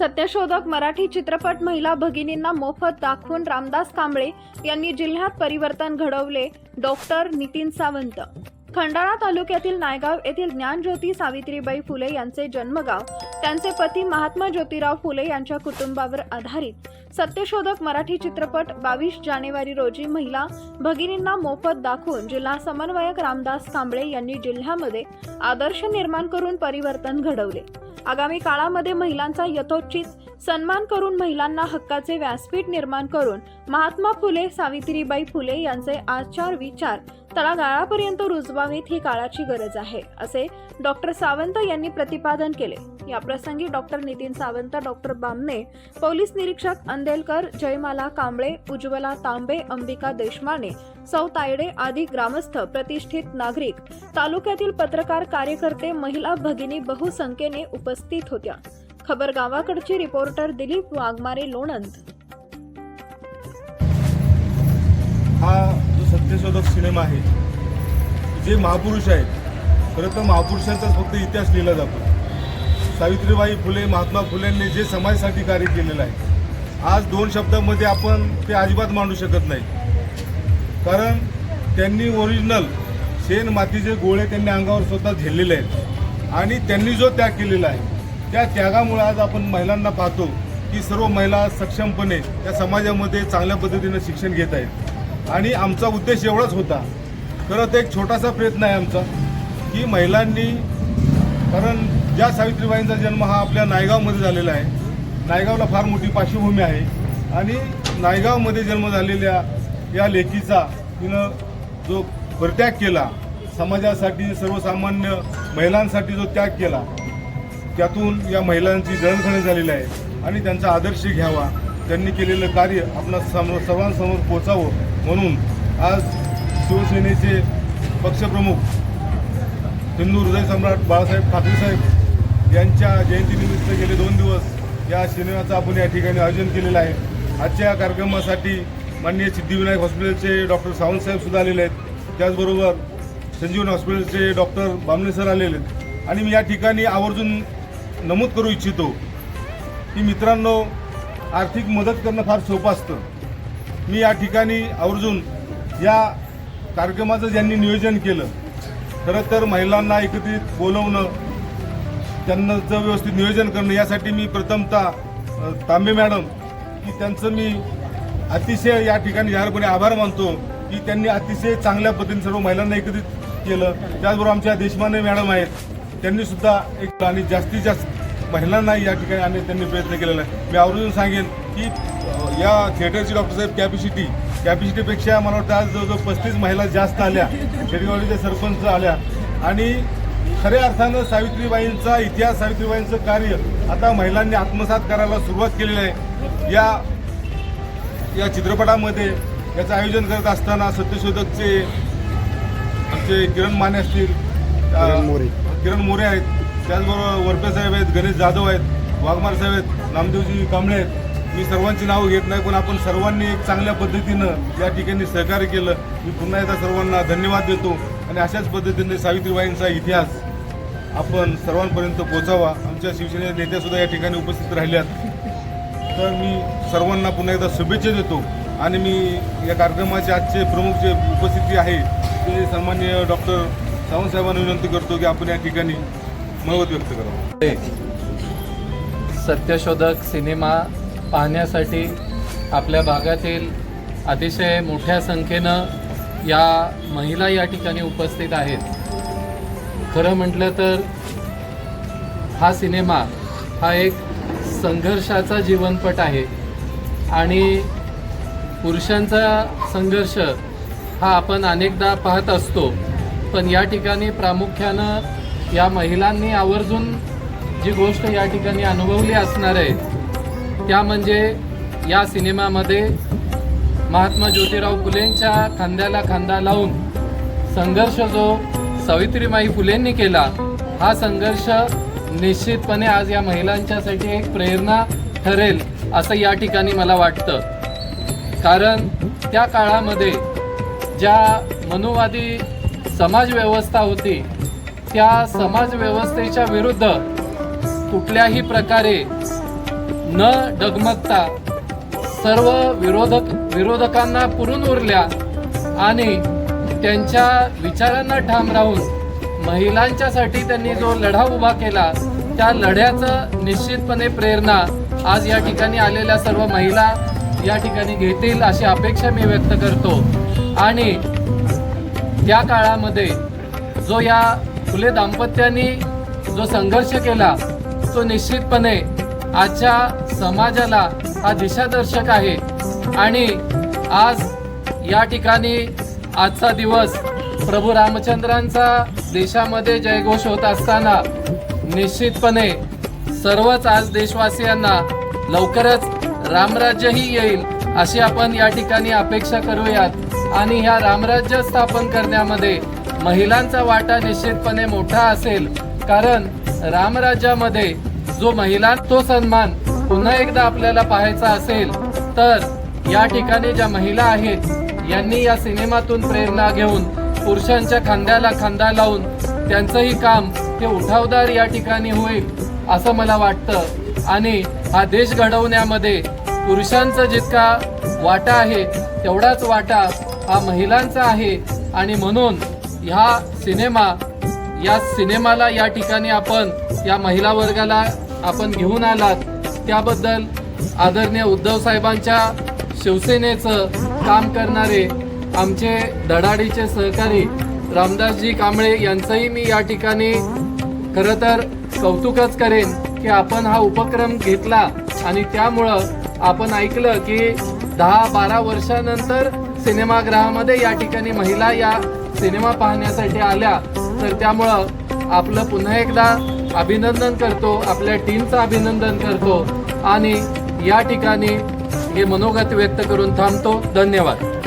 सत्यशोधक मराठी चित्रपट महिला भगिनींना मोफत दाखवून रामदास कांबळे यांनी जिल्ह्यात परिवर्तन घडवले. डॉक्टर नितीन सावंत. खंडाळा तालुक्यातील नायगाव येथील ज्ञानज्योती सावित्रीबाई फुले यांचे जन्मगाव. त्यांचे पती महात्मा ज्योतिराव फुले यांच्या कुटुंबावर आधारित. सत्यशोधक मराठी चित्रपट बावीस जानेवारी रोजी महिला भगिनींना मोफत दाखवून जिल्हा समन्वयक रामदास कांबळे यांनी जिल्ह्यामध्ये आदर्श निर्माण करून परिवर्तन घडवले. आगामी काळामध्ये महिलांचा यथोचित सन्मान करून महिलांना हक्काचे व्यासपीठ निर्माण करून महात्मा फुले सावित्रीबाई फुले यांचे आचार विचार तळागाळापर्यंत रुजवावीत ही काळाची गरज आहे असे डॉक्टर सावंत यांनी प्रतिपादन केले. या प्रसंगी doctor Nitin Sawant doctor Bamne police निरीक्षक अंदेलकर जयमाला कांबळे उज्ज्वला तांबे अंबिका देशमाने सौ तायडे आदी ग्रामस्थ प्रतिष्ठित नागरिक तालुक्यातील पत्रकार कार्यकर्ते महिला भगिनी बहुसंख्येने उपस्थित होत्या. खबर गावाकडची रिपोर्टर दिलीप वाघमारे लोणंद. हा सिनेमा आहे. जे महापुरुष आहेत खरं तर महापुरुषांचाच फक्त इतिहास लिहिला जातो. सावित्रीबाई फुले महात्मा फुलेंनी जे समाजासाठी कार्य केलेलं आहे आज दोन शब्दामध्ये आपण ते अजिबात मांडू शकत नाही. कारण त्यांनी ओरिजिनल शेण मातीचे गोळे त्यांनी अंगावर स्वतः झेललेले आहेत. आणि त्यांनी जो त्याग केलेला आहे त्या त्यागामुळे आज आपण महिलांना पाहतो की सर्व महिला सक्षमपणे त्या समाजामध्ये चांगल्या पद्धतीनं शिक्षण घेत आहेत. आणि आमचा उद्देश एवढाच होता. खरं तर एक छोटासा प्रयत्न आहे आमचा की महिलांनी कारण ज्या सावित्रीबाईंचा जन्म हा आपल्या नायगावमध्ये झालेला आहे. नायगावला फार मोठी पार्श्वभूमी आहे. आणि नायगावमध्ये जन्म झालेल्या या लेकीचा तिनं जो परित्याग केला समाजासाठी सर्वसामान्य महिलांसाठी जो त्याग केला त्यातून या महिलांची जळणघळण झालेली आहे. आणि त्यांचा आदर्श घ्यावा. त्यांनी केलेलं कार्य आपणा समोर सर्वांसमोर पोचावं म्हणून आज शिवसेनेचे पक्षप्रमुख हिंदू हृदय सम्राट बाळासाहेब ठाकरे साहेब यांच्या जयंतीनिमित्त गेले दोन दिवस या सिनेमाचं आपण या ठिकाणी आयोजन केलेलं आहे. आजच्या या कार्यक्रमासाठी माननीय सिद्धिविनायक हॉस्पिटलचे डॉक्टर सावंतसाहेबसुद्धा आलेले आहेत. त्याचबरोबर संजीवनी हॉस्पिटलचे डॉक्टर बामणे सर आलेले आहेत. आणि मी या ठिकाणी आवर्जून नमूद करू इच्छितो की मित्रांनो आर्थिक मदत करणं फार सोपं असतं. मी या ठिकाणी आवर्जून या कार्यक्रमाचं ज्यांनी नियोजन केलं खरं तर महिलांना एकत्रित बोलवणं त्यांचं व्यवस्थित नियोजन करणं यासाठी मी प्रथमतः तांबे मॅडम की त्यांचं मी अतिशय या ठिकाणी जाहीरपणे आभार मानतो की त्यांनी अतिशय चांगल्या पद्धतीने सर्व महिलांना एकत्रित केलं. त्याचबरोबर आमच्या देशमाने मॅडम आहेत त्यांनी सुद्धा एक आणि जास्तीत जास्त महिलांना या ठिकाणी आणण्याचा त्यांनी प्रयत्न केलेला आहे. मी आवर्जून सांगेन की या थिएटरची डॉक्टर साहेब कॅपॅसिटी कॅपॅसिटीपेक्षा मला वाटतं आज जवळजवळ पस्तीस महिला जास्त आल्या शेडगावचे सरपंच आल्या. आणि खऱ्या अर्थानं सावित्रीबाईंचा इतिहास सावित्रीबाईंचं कार्य आता महिलांनी आत्मसात करायला सुरुवात केलेली आहे. या या चित्रपटामध्ये याचं आयोजन करत असताना सत्यशोधकचे आमचे किरण माने असतील. किरण मोरे आहेत. त्याचबरोबर वरपे साहेब आहेत गणेश जाधव आहेत वाघमार साहेब आहेत नामदेवजी कांबळे आहेत. मी सर्वांची नावं घेत नाही पण आपण सर्वांनी एक चांगल्या पद्धतीनं या ठिकाणी सहकार्य केलं. मी पुन्हा एकदा सर्वांना धन्यवाद देतो आणि अशाच पद्धतीने सावित्रीबाईंचा इतिहास आपण सर्वांपर्यंत पोचावा आमच्या शिवसेनेच्या नेत्यासुद्धा या ठिकाणी उपस्थित राहिल्यात. तर मी सर्वांना पुन्हा एकदा शुभेच्छा देतो आणि मी या कार्यक्रमाचे आजचे प्रमुख जे उपस्थिती आहे ते सन्मान्य डॉक्टर सावंतसाहेबांना विनंती करतो की आपण या ठिकाणी मत व्यक्त करावं सत्यशोधक सिनेमा पाहण्यासाठी आपल्या भागातील अतिशय मोठ्या संख्येनं या महिला या ठिकाणी उपस्थित आहेत. खरं म्हटलं तर हा सिनेमा हा एक संघर्षाचा जीवनपट आहे आणि पुरुषांचा संघर्ष हा आपण अनेकदा पाहत असतो पण या ठिकाणी प्रामुख्यानं या महिलांनी आवर्जून जी गोष्ट या ठिकाणी अनुभवली असणार आहे त्या म्हणजे या सिनेमामध्ये महात्मा ज्योतिराव फुलेंच्या खांद्याला खांदा लावून संघर्ष जो सावित्रीमाई फुलेंनी केला हा संघर्ष निश्चितपणे आज या महिलांच्यासाठी एक प्रेरणा ठरेल असं या ठिकाणी मला वाटतं. कारण त्या काळामध्ये ज्या मनुवादी समाजव्यवस्था होती त्या समाजव्यवस्थेच्या विरुद्ध कुठल्याही प्रकारे न डगमगता सर्व विरोधक विरोधकांना पुरून उरल्या आणि त्यांच्या विचारांना ठाम राहून महिलांच्यासाठी त्यांनी जो लढा उभा केला त्या लढ्याचं निश्चितपणे प्रेरणा आज या ठिकाणी आलेल्या सर्व महिला या ठिकाणी घेतील अशी अपेक्षा मी व्यक्त करतो. आणि त्या काळामध्ये जो या फुले दाम्पत्याने जो संघर्ष केला तो निश्चितपणे आजच्या समाजाला हा दिशादर्शक आहे. आणि आज या ठिकाणी आजचा दिवस प्रभू रामचंद्रांचा देशामध्ये जयघोष होत असताना निश्चितपणे सर्वच आज देशवासियांना लवकरच रामराज्यही येईल अशी आपण या ठिकाणी अपेक्षा करूयात. आणि ह्या रामराज्य स्थापन करण्यामध्ये महिलांचा वाटा निश्चितपणे मोठा असेल कारण रामराज्यामध्ये जो महिला तो सन्मान पुन्हा एकदा आपल्याला पाहायचा असेल तर या ठिकाणी ज्या महिला आहेत यांनी या सिनेमातून प्रेरणा घेऊन पुरुषांच्या खांद्याला खांदा लावून त्यांचंही काम हे उठावदार या ठिकाणी होईल असं मला वाटतं. आणि हा देश घडवण्यामध्ये पुरुषांचा जितका वाटा आहे तेवढाच वाटा हा महिलांचा आहे. आणि म्हणून ह्या सिनेमा या सिनेमाला या ठिकाणी आपण या महिला वर्गाला आपण घेऊन आलात. त्याबद्दल आदरणीय उद्धव साहेबांच्या शिवसेनेचं काम करणारे आमचे धडाडीचे सहकारी रामदासजी कांबळे यांचंही मी या ठिकाणी खरं तर कौतुकच करेन की आपण हा उपक्रम घेतला आणि त्यामुळं आपण ऐकलं की दहा बारा वर्षानंतर सिनेमागृहामध्ये या ठिकाणी महिला या सिनेमा पाहण्यासाठी आल्या तर त्यामुळं आपलं पुन्हा एकदा अभिनंदन करतो आपल्या टीमचं अभिनंदन करतो. आणि या ठिकाणी हे मनोगत व्यक्त करून थांबतो. धन्यवाद.